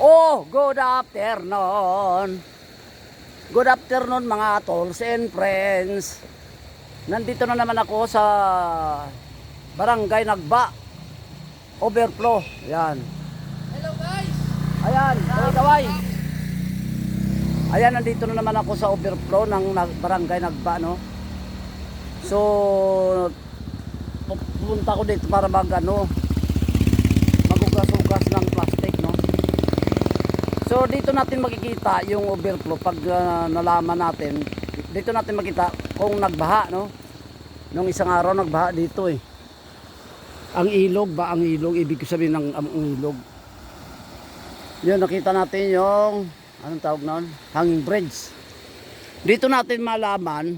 oh, good afternoon. Good afternoon mga tolls and friends. Nandito na naman ako sa Barangay Nagba. Overflow. Yan. Hello guys! Ayan, kaway kaway. Ayan, nandito na naman ako sa overflow ng barangay Nagba, no? So, pupunta ko dito para mag, ano, magugas-ugas ng plastic? So, dito natin makikita yung overflow pag ah, nalaman natin. Dito natin makita kung nagbaha, no? Nung isang araw nagbaha dito, eh. Ang ilog ba? Ang ilog, ibig sabihin ng ang ilog. Yun, nakita natin yung, anong tawag noon? Hanging bridge. Dito natin malaman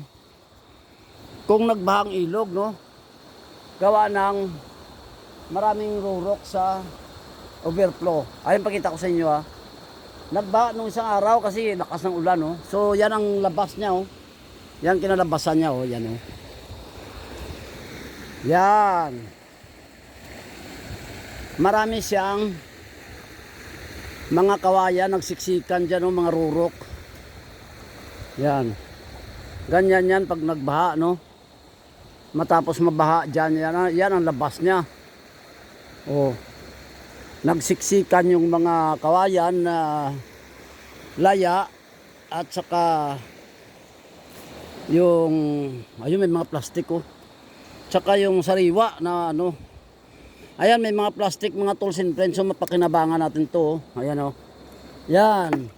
kung nagbahang ilog, no? Gawa ng maraming rurok sa overflow. Ayun, pakita ko sa inyo, ha. Nagbaha nung isang araw kasi lakas ng ulan, no? So, yan ang labas niya, oh. Yan kinalabasan niya, oh. Yan, oh. Yan. Marami siyang mga kawayan nagsiksikan dyan oh, mga rurok yan ganyan yan pag nagbaha no matapos mabaha dyan yan, yan ang labas niya oh nagsiksikan yung mga kawayan na laya at saka yung ayun may mga plastic oh tsaka yung sariwa na ano Ayan, may mga plastic, mga tools and friends. So, mapakinabangan natin to. oh. Ayan, oh. Yan.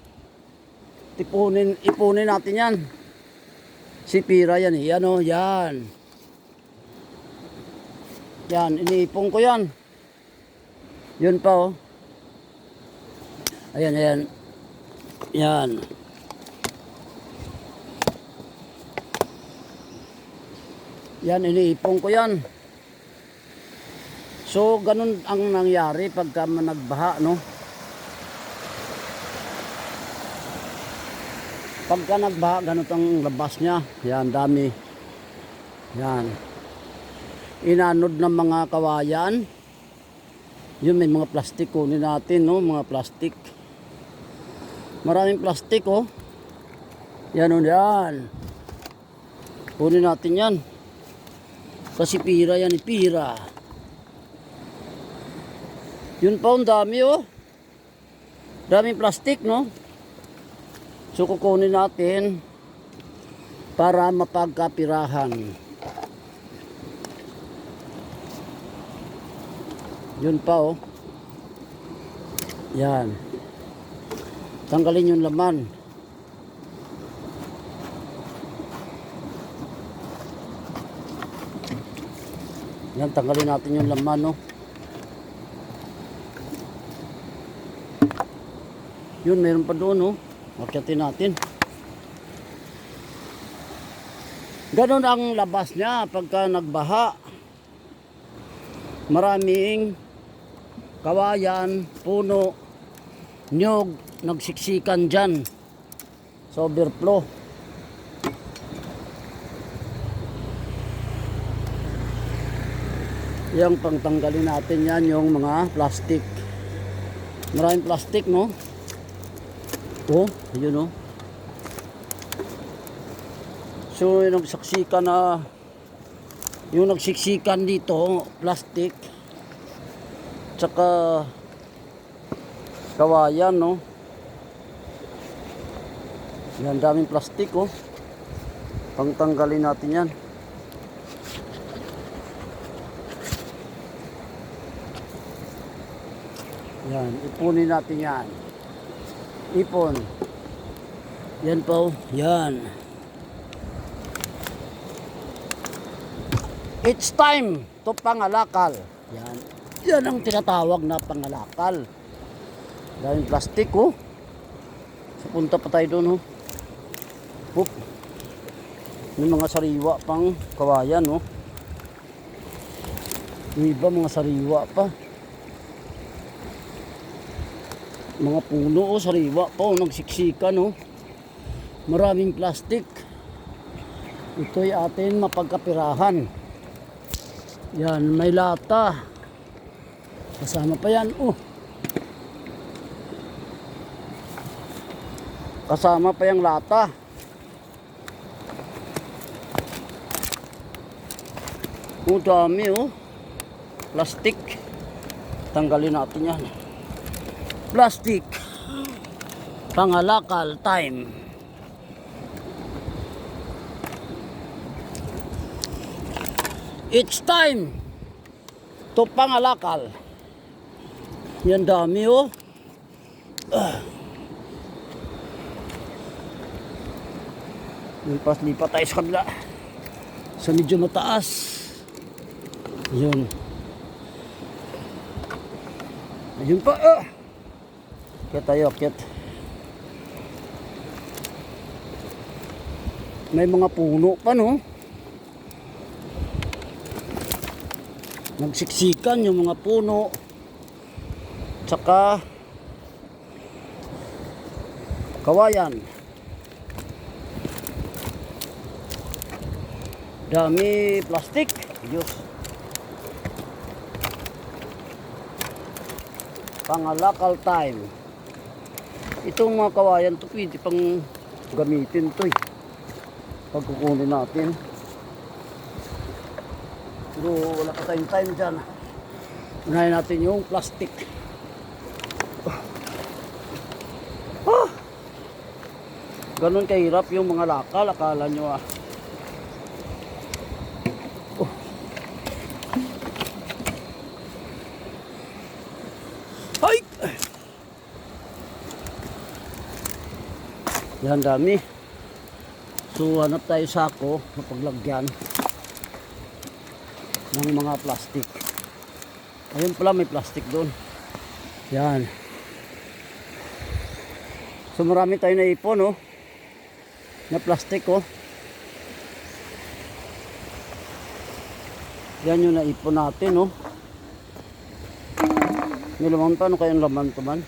Ipunin, ipunin natin yan. Si Pira yan, eh. Yan, oh. Yan. Yan, iniipon ko yan. Yun pa, oh. Ayan, ayan. Yan. Yan, iniipon ko yan. So, ganun ang nangyari pagka nagbaha, no? Pagka nagbaha, ganun ang labas niya. Yan, dami. Yan. Inanod ng mga kawayan. Yun, may mga plastic. Kunin natin, no? Mga plastic. Maraming plastic, oh. Yan, oh, yan. Kunin natin yan. Kasi pira yan, eh, pira. Yun pa, ang dami oh. Daming plastic, no? So, kukunin natin para mapagkapirahan. Yun pa, oh. Yan. Tanggalin yung laman. Yan, tanggalin natin yung laman, no? Yun, meron pa doon, oh. Akyatin natin. Ganon ang labas niya pagka nagbaha. Maraming kawayan, puno, nyog, nagsiksikan dyan sa overflow. Yung pangtanggalin natin yan, yung mga plastic. Maraming plastic, no? Oh, ayun oh. So, yung nagsaksikan na yung nagsiksikan dito, plastic. Tsaka kawayan, no? Yan, daming plastic, oh. Pangtanggalin natin yan. Yan, ipunin natin yan. Ipon. Yan po, yan. It's time to pangalakal. Yan. Yan ang tinatawag na pangalakal. Daming plastic, oh. Punta pa tayo doon, oh. Oop. May mga sariwa pang kawayan, oh. Yung iba mga sariwa pa. Mga puno, oh, sariwa pa, oh. Nagsiksikan, oh. Maraming plastic. Ito'y atin mapagkapirahan. Yan, may lata. Kasama pa yan. Oh. Kasama pa yung lata. Oh, dami oh. Plastic. Tanggalin natin yan. Plastic. Pangalakal time. It's time to pangalakal. Yan dami oh. Ah. Lipas-lipat tayo sa kabila. Sa medyo mataas. Yun. Ayun pa. Ah. Kaya tayo, akit. May mga puno pa no. Nagsiksikan yung mga puno. Tsaka kawayan. Dami plastik. Diyos. Pangalakal time. Itong mga kawayan to pwede pang gamitin to eh. Pag kukunin natin. Pero wala pa tayong time dyan. Unahin natin yung plastic. Ganon kahirap yung mga lakal. Akala nyo ah. Oh. Ay! Yan dami. So hanap tayo sako na paglagyan ng mga plastic. Ayun pala may plastic doon. Yan. So marami tayo na ipon oh. Na plastic oh. Yan yung naipon natin oh. May laman pa ano kayang laman to man?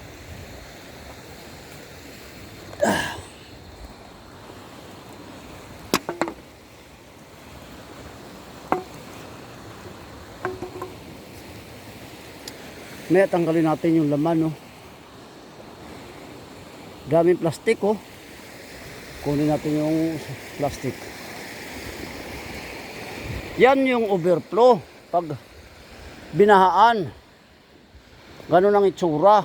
May tanggalin natin yung laman, no. Daming plastic, oh. Kunin natin yung plastic. Yan yung overflow. Pag binahaan. Ganun ang itsura.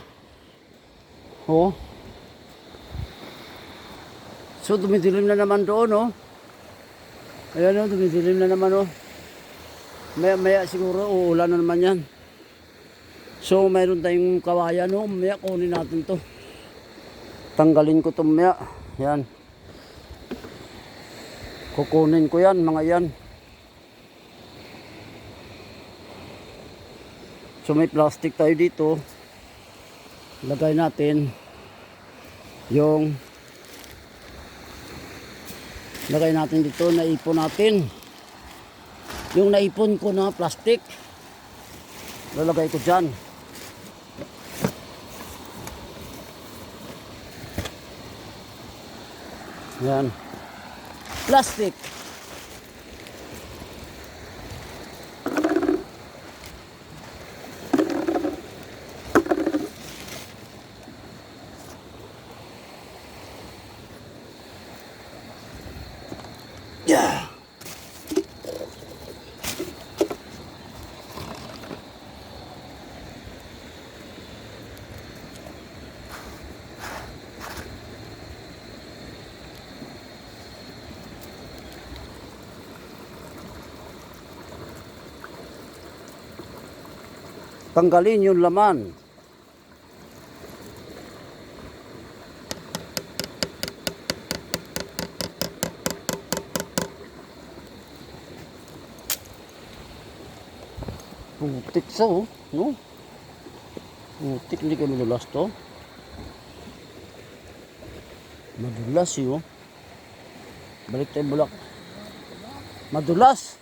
Oh. So, dumidilim na naman doon, oh. Ayan, oh, dumidilim na naman, oh. Maya, maya siguro, uulan na naman yan. So mayroon tayong kawayan no, maya kunin natin to. Tanggalin ko to maya. Yan. Kukunin ko yan mga yan. So may plastic tayo dito. Lagay natin yung lagay natin dito, naipon natin. Yung naipon ko na plastic, lalagay ko dyan. Yan. Plastic. Yeah. Tanggalin yung laman. Putik sa oh, no? Putik, hindi ka madulas to. Madulas yun. Balik tayo bulak. Madulas.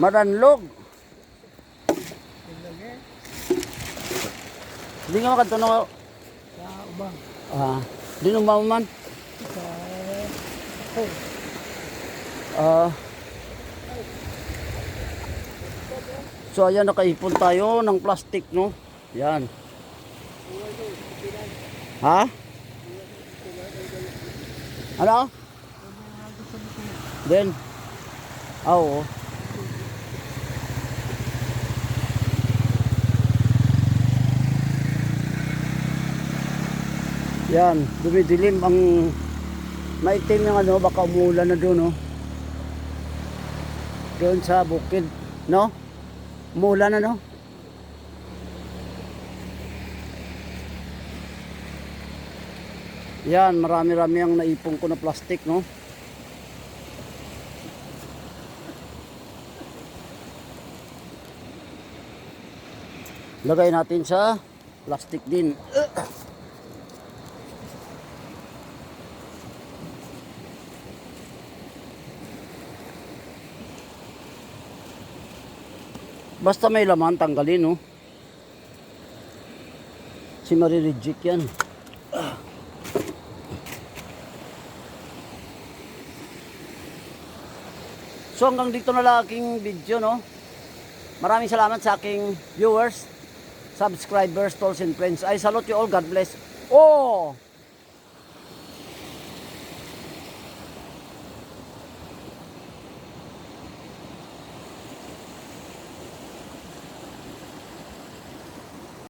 Maranlog. Hindi nga makatanong ako. Sa ubang. Ah, di nung maman. Sa... Oh, Ah. So ayan nakaipon tayo ng plastic no. Yan. Ha? Ano? Then Ah, oo. Yan, dumidilim ang maitim yung ano, baka umulan na doon, no? Doon sa bukid, no? Umulan na, no? Yan, marami-rami ang naipon ko na plastic, no? Lagay natin sa plastic din. Basta may laman, tanggalin, no? Si Marireject yan. So hanggang dito na lang aking video, no? Maraming salamat sa aking viewers, subscribers, tolls and friends. I salute you all. God bless. Oh!